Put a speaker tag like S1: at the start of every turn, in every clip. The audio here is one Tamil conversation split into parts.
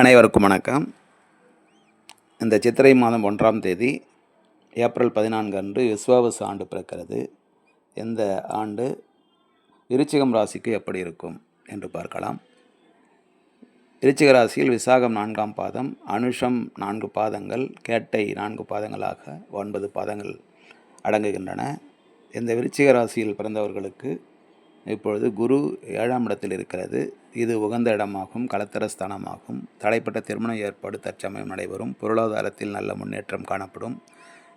S1: அனைவருக்கும் வணக்கம். இந்த சித்திரை மாதம் ஒன்றாம் தேதி ஏப்ரல் பதினான்கு அன்று விஸ்வாவசு ஆண்டு பிறக்கிறது. இந்த ஆண்டு விருச்சிகம் ராசிக்கு எப்படி இருக்கும் என்று பார்க்கலாம். விருச்சிக ராசியில் விசாகம் நான்காம் பாதம் அனுஷம் நான்கு பாதங்கள் கேட்டை நான்கு பாதங்களாக ஒன்பது பாதங்கள் அடங்குகின்றன. இந்த விருச்சிக ராசியில் பிறந்தவர்களுக்கு இப்பொழுது குரு ஏழாம் இடத்தில் இருக்கிறது. இது உகந்த இடமாகும் கலத்தரஸ்தானமாகும் தடைப்பட்ட திருமண ஏற்பாடு தற்சமயம் நடைபெறும். பொருளாதாரத்தில் நல்ல முன்னேற்றம் காணப்படும்.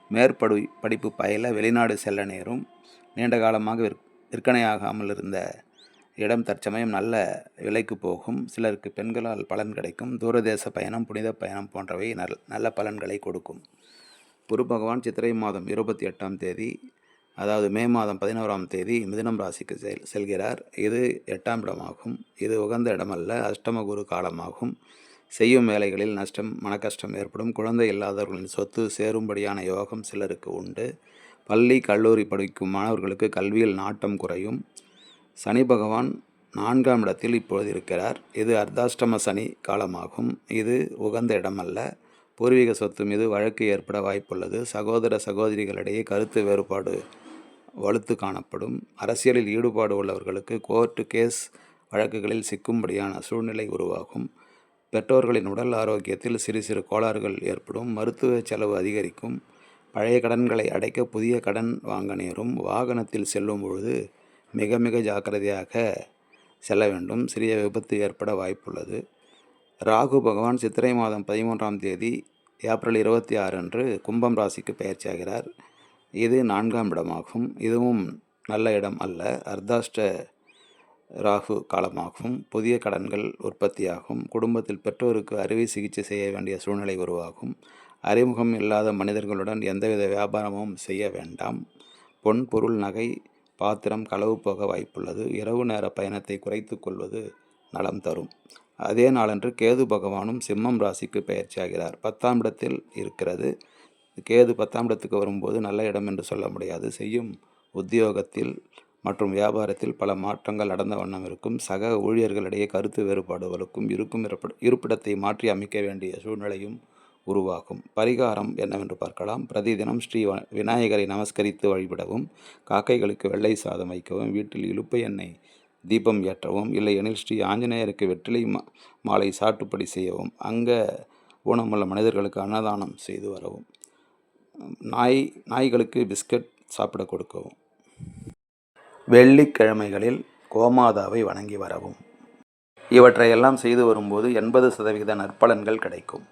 S1: மேற்படு படிப்பு பயில வெளிநாடு செல்ல நேரும். நீண்ட காலமாக விற் விற்பனையாகாமல் இருந்த இடம் தற்சமயம் நல்ல விலைக்கு போகும். சிலருக்கு பெண்களால் பலன் கிடைக்கும். தூரதேச பயணம் புனித பயணம் போன்றவை நல் நல்ல பலன்களை கொடுக்கும். குரு பகவான் சித்திரை மாதம் இருபத்தி எட்டாம் தேதி அதாவது மே மாதம் பதினோராம் தேதி மிதுனம் ராசிக்கு செல் செல்கிறார். இது எட்டாம் இடமாகும். இது உகந்த இடமல்ல. அஷ்டம குரு காலமாகும். செய்யும் வேலைகளில் நஷ்டம் மனக்கஷ்டம் ஏற்படும். குழந்தை இல்லாதவர்களின் சொத்து சேரும்படியான யோகம் சிலருக்கு உண்டு. பள்ளி கல்லூரி படிக்கும் மாணவர்களுக்கு கல்வியில் நாட்டம் குறையும். சனி பகவான் நான்காம் இடத்தில் இப்பொழுது இருக்கிறார். இது அர்த்தாஷ்டம சனி காலமாகும். இது உகந்த இடமல்ல. பூர்வீக சொத்து மீது வழக்கு ஏற்பட வாய்ப்புள்ளது. சகோதர சகோதரிகளிடையே கருத்து வேறுபாடு வலுத்து காணப்படும். அரசியலில் ஈடுபாடு உள்ளவர்களுக்கு கோர்ட்டு கேஸ் வழக்குகளில் சிக்கும்படியான சூழ்நிலை உருவாகும். பெற்றோர்களின் உடல் ஆரோக்கியத்தில் சிறு சிறு கோளாறுகள் ஏற்படும். மருத்துவ செலவு அதிகரிக்கும். பழைய கடன்களை அடைக்க புதிய கடன் வாங்க நேரும். வாகனத்தில் செல்லும் பொழுது மிக மிக ஜாக்கிரதையாக செல்ல வேண்டும். சிறிய விபத்து ஏற்பட வாய்ப்புள்ளது. ராகு பகவான் சித்திரை மாதம் பதிமூன்றாம் தேதி ஏப்ரல் இருபத்தி ஆறு அன்று கும்பம் ராசிக்கு பயிற்சியாகிறார் இது நான்காம் இடமாகும். இதுவும் நல்ல இடம் அல்ல. அர்த்தாஷ்ட ராகு காலமாகும். புதிய கடன்கள் உற்பத்தியாகும். குடும்பத்தில் பெற்றோருக்கு அறுவை சிகிச்சை செய்ய வேண்டிய சூழ்நிலை உருவாகும். அறிமுகம் இல்லாத மனிதர்களுடன் எந்தவித வியாபாரமும் செய்ய வேண்டாம். பொன் பொருள் நகை பாத்திரம் களவு போக வாய்ப்புள்ளது. இரவு நேர பயணத்தை குறைத்து கொள்வது நலம் தரும். அதே நாளன்று கேது பகவானும் சிம்மம் ராசிக்கு பயிற்சியாகிறார் பத்தாம் இடத்தில் இருக்கிறது. கேது பத்தாம் இடத்துக்கு வரும்போது நல்ல இடம் என்று சொல்ல முடியாது. செய்யும் உத்தியோகத்தில் மற்றும் வியாபாரத்தில் பல மாற்றங்கள் நடந்த வண்ணம் இருக்கும். சக ஊழியர்களிடையே கருத்து வேறுபாடுகளுக்கும் இருக்கும் இருப்பிடத்தை மாற்றி அமைக்க வேண்டிய சூழ்நிலையும் உருவாகும். பரிகாரம் என்னவென்று பார்க்கலாம். பிரதிதினம் ஸ்ரீ விநாயகரை நமஸ்கரித்து வழிபடவும் காக்கைகளுக்கு வெள்ளை சாதம் வைக்கவும் வீட்டில் இழுப்பை எண்ணெய் தீபம் ஏற்றவும் இல்லை எனில் ஸ்ரீ ஆஞ்சநேயருக்கு வெற்றிலை மா மாலை சாட்டுப்படி செய்யவும் அங்க ஊனமுள்ள மனிதர்களுக்கு அன்னதானம் செய்து வரவும். நாய் நாய்களுக்கு பிஸ்கட் சாப்பிட கொடுக்கவும். வெள்ளிக்கிழமைகளில் கோமாதாவை வணங்கி வரவும். இவற்றையெல்லாம் செய்து வரும்போது எண்பது சதவிகித நற்பலன்கள் கிடைக்கும்.